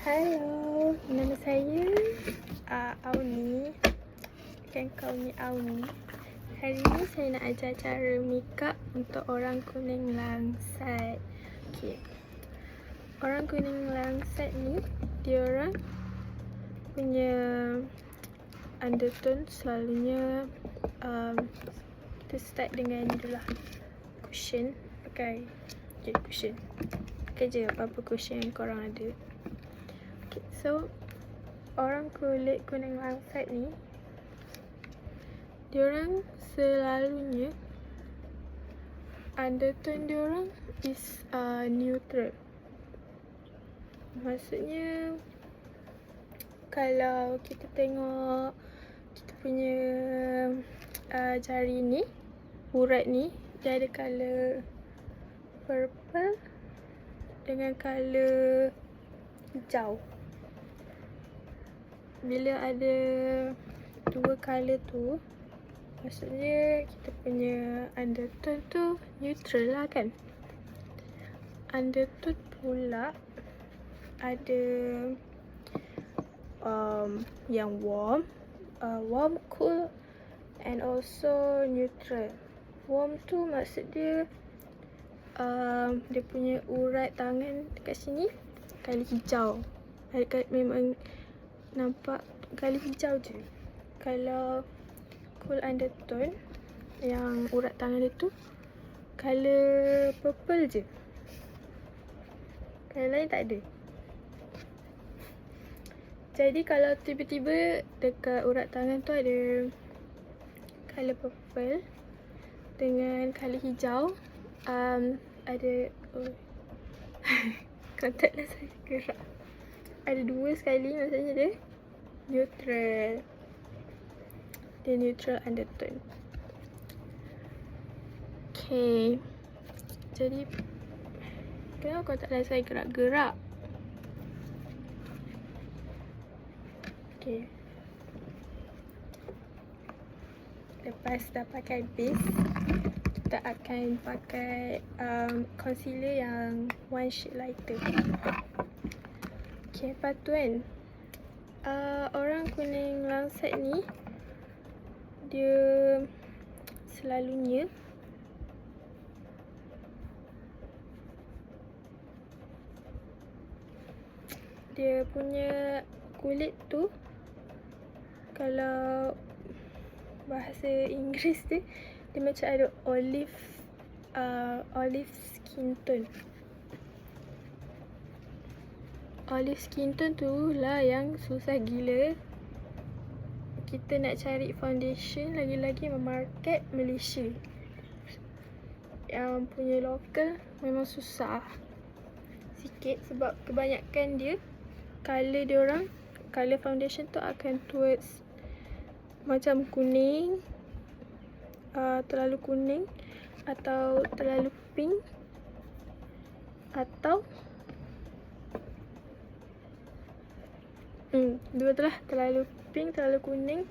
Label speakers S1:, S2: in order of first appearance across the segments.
S1: Hello, nama saya uh, Auni. Kan kau ni Auni. Hari ni saya nak ajar cara make up untuk orang kuning langsat. Okay. Orang kuning langsat ni, dia orang punya undertone selalunya um, kita start dengan ni dulu lah. Cushion. Pakai okay, cushion. Pakai je apa-apa cushion yang korang ada. Okay, so orang kulit kuning langsat ni diorang selalunya undertone diorang is uh, neutral. Maksudnya kalau kita tengok kita punya uh, jari ni, urat ni, dia ada colour purple dengan colour hijau. Bila ada dua colour tu, maksudnya kita punya undertone tu neutral lah kan. Undertone pula ada um, yang warm, uh, warm, cool and also neutral. Warm tu maksud dia um, dia punya urat tangan dekat sini kali hijau. Memang nampak kali hijau je. Kalau cool undertone yang urat tangan dia tu color purple je. Color lain tak ada. Jadi kalau tiba-tiba dekat urat tangan tu ada color purple dengan color hijau, um, ada oh. kontak lah saya gerak. Ada dua sekali maksudnya dia neutral. Dia neutral undertone. Okay. Jadi kenapa kau tak saya gerak-gerak? Okay. Lepas dah pakai base, kita akan pakai um, concealer yang one shade lighter. Okay, lepas tu kan, uh, orang kuning langsat ni, dia selalunya dia punya kulit tu kalau bahasa Inggeris dia dia macam ada olive uh, olive skin tone. Olive skin tone tu lah yang susah gila. Kita nak cari foundation lagi-lagi market Malaysia. Yang punya local memang susah sikit sebab kebanyakan dia color dia orang color foundation tu akan towards macam kuning uh, terlalu kuning atau terlalu pink atau hmm dua tu lah. Terlalu pink terlalu kuning.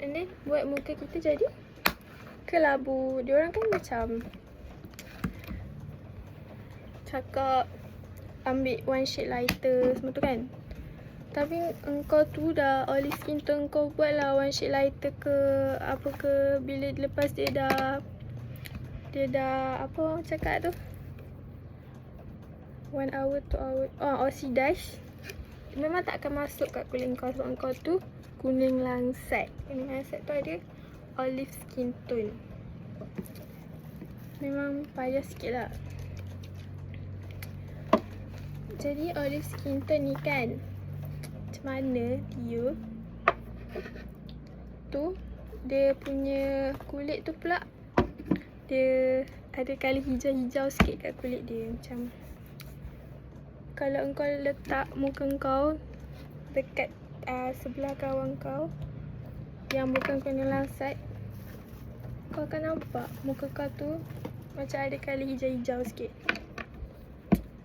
S1: And then buat muka kita jadi kelabu. Dia orang kan macam cakap ambil one shade lighter semua tu kan? Tapi engkau tu dah olive skin tone kau buat lah one shade lighter ke apa ke bila lepas dia dah dia dah apa cakap tu? One hour two hour. Oh oxidize memang tak akan masuk kat kulit kau sebab kau tu kuning langsat. Kuning langsat tu ada olive skin tone. Memang payah sikit lah. Jadi olive skin tone ni kan macam mana dia tu dia punya kulit tu pula dia ada kali hijau-hijau sikit kat kulit dia. Macam kalau engkau letak muka kau dekat uh, sebelah kawan kau yang bukan kena langsat kau akan nampak muka kau tu macam ada kali hijau-hijau sikit.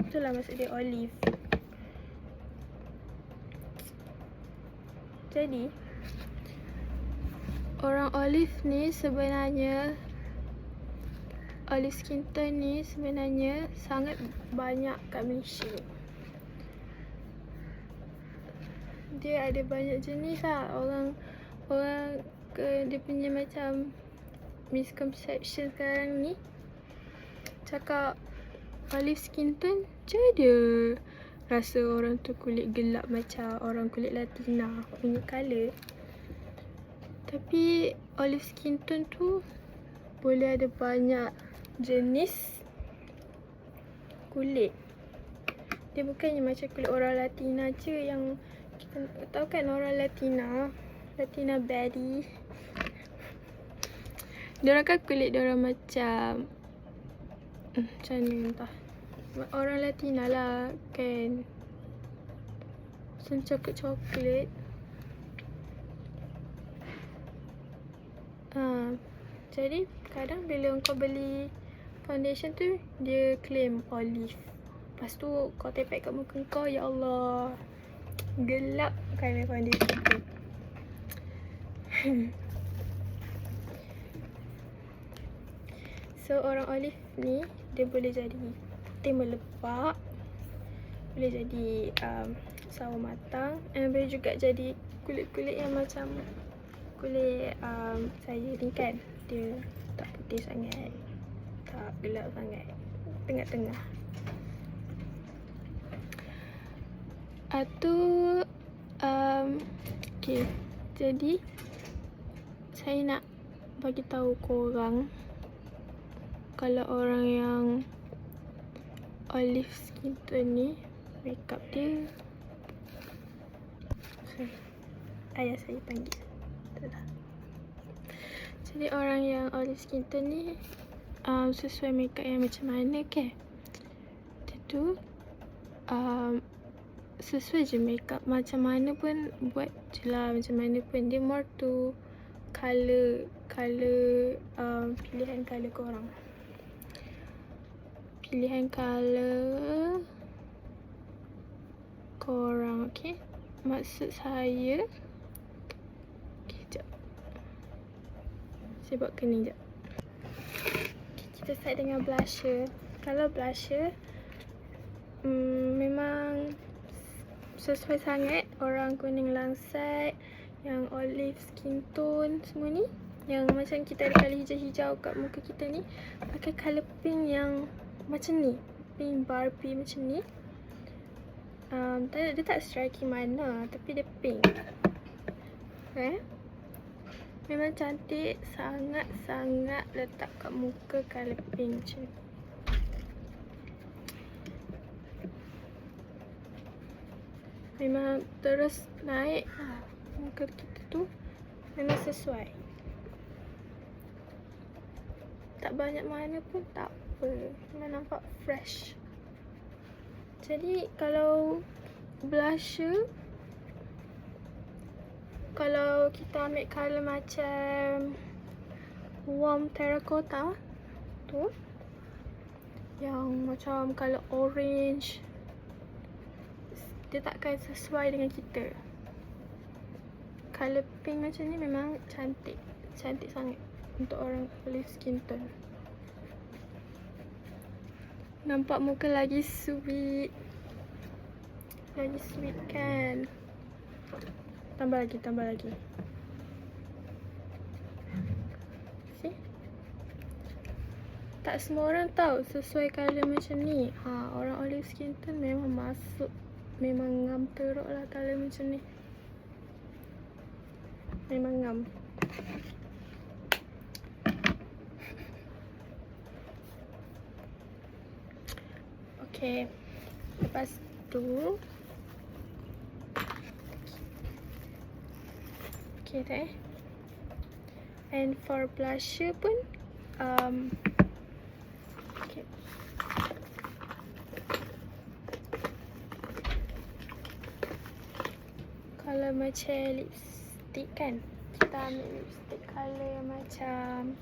S1: Itulah maksud dia olive. Jadi Orang olive ni sebenarnya Olive skin tone ni sebenarnya Sangat banyak kat Malaysia dia ada banyak jenis lah. Orang orang ke dia punya macam misconception sekarang ni cakap olive skin tone je dia. Rasa orang tu kulit gelap macam orang kulit latina punya colour. Tapi olive skin tone tu boleh ada banyak jenis kulit. Dia bukannya macam kulit orang latina je yang kita tahu kan orang latina latina baddie Diorang kan kulit diorang macam hmm, Macam ni entah. Orang Latina lah kan. Macam coklat-coklat ha, Jadi kadang bila kau beli foundation tu Dia claim olive. Lepas tu kau tepek kat muka kau Ya Allah Gelap kan foundation tu So orang olive ni dia boleh jadi putih melepak Boleh jadi um, sawo matang And boleh juga jadi kulit-kulit yang macam Kulit um, saya ni kan Dia tak putih sangat Tak gelap sangat Tengah-tengah Atu um, Okay Jadi Saya nak bagi tahu korang kalau orang yang olive skin tone ni makeup dia sorry ayah saya panggil. Itulah. jadi orang yang olive skin tone ni um, sesuai makeup yang macam mana ke? Dia tu um, sesuai je makeup. Macam mana pun buat je lah. Macam mana pun. Dia more to colour colour um, pilihan colour korang. Pilihan color korang okey maksud saya okey jap. Saya buat kening jap. Okay, kita start dengan blusher. Kalau blusher hmm, sesuai sangat. Orang kuning langsat yang olive skin tone semua ni. Yang macam kita ada kali hijau-hijau kat muka kita ni pakai colour pink yang macam ni. Pink Barbie macam ni. Um, dia, dia tak striking mana tapi dia pink. Eh? Memang cantik sangat-sangat letak kat muka colour pink macam ni memang terus naik lah muka kita tu memang sesuai. Tak banyak mana pun tak apa Memang nampak fresh. Jadi kalau Blusher Kalau kita ambil colour macam Warm terracotta Tu Yang macam colour orange Dia takkan sesuai dengan kita. Colour pink macam ni memang cantik. Cantik sangat Untuk orang olive skin tone. Nampak muka lagi sweet. Lagi sweet kan? Tambah lagi, tambah lagi. See? Tak semua orang tahu sesuai colour macam ni. Ha, Orang olive skin tu memang masuk Memang ngam teruk lah colour macam ni Memang ngam Okay. Lepas tu. Okay dah eh. And for blusher pun. Um, okay. Kalau macam lipstick kan. Kita ambil lipstick colour yang macam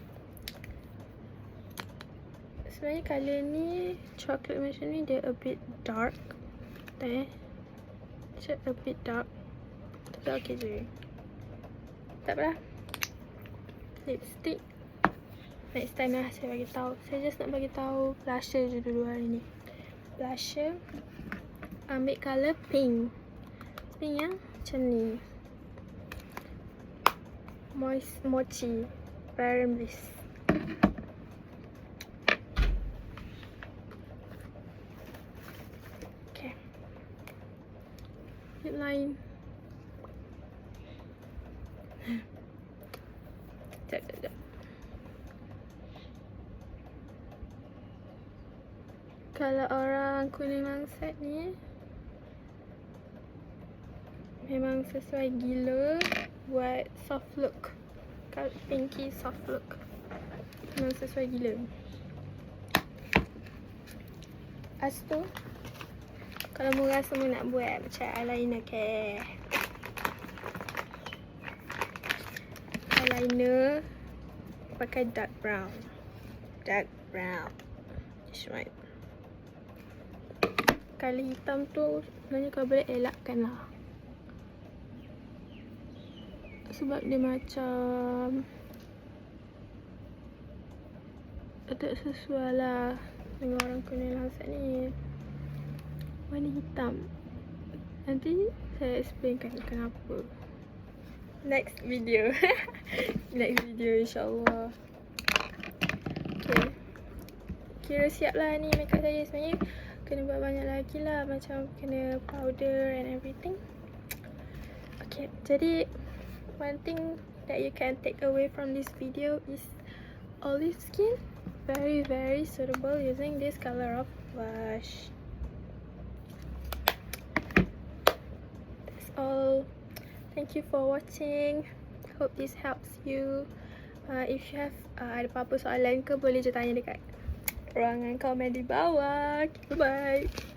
S1: sebenarnya colour ni chocolate macam ni dia a bit dark eh macam a bit dark tapi okey je. Tak apalah. Lipstick next time lah saya bagi tahu. Saya just nak bagi tahu blusher je dulu hari ni. Blusher ambil colour pink. Pink yang macam ni. Moist mochi. Rare bliss. Okay. Lip line. Kalau orang kuning langsat ni Memang sesuai gila Buat soft look. Kalau pinky soft look. Memang sesuai gila. Lepas tu Kalau mu rasa mu nak buat macam eyeliner ke Eyeliner Pakai dark brown. Dark brown. Just right. Kali hitam tu sebenarnya kau boleh elakkan lah Sebab dia macam Tak sesuai lah dengan orang kuning langsat ni. Warna hitam. Nanti saya explainkan kenapa. Next video. Next video insyaAllah. Okay. Kira siap lah ni makeup saya sebenarnya. Kena buat banyak lagi lah macam kena powder and everything. Okay jadi one thing that you can take away from this video is olive skin. Very very suitable using this color of blush that's all. Thank you for watching. Hope this helps you. Uh, if you have uh, ada apa-apa soalan ke boleh je tanya dekat ruangan komen di bawah. Bye bye.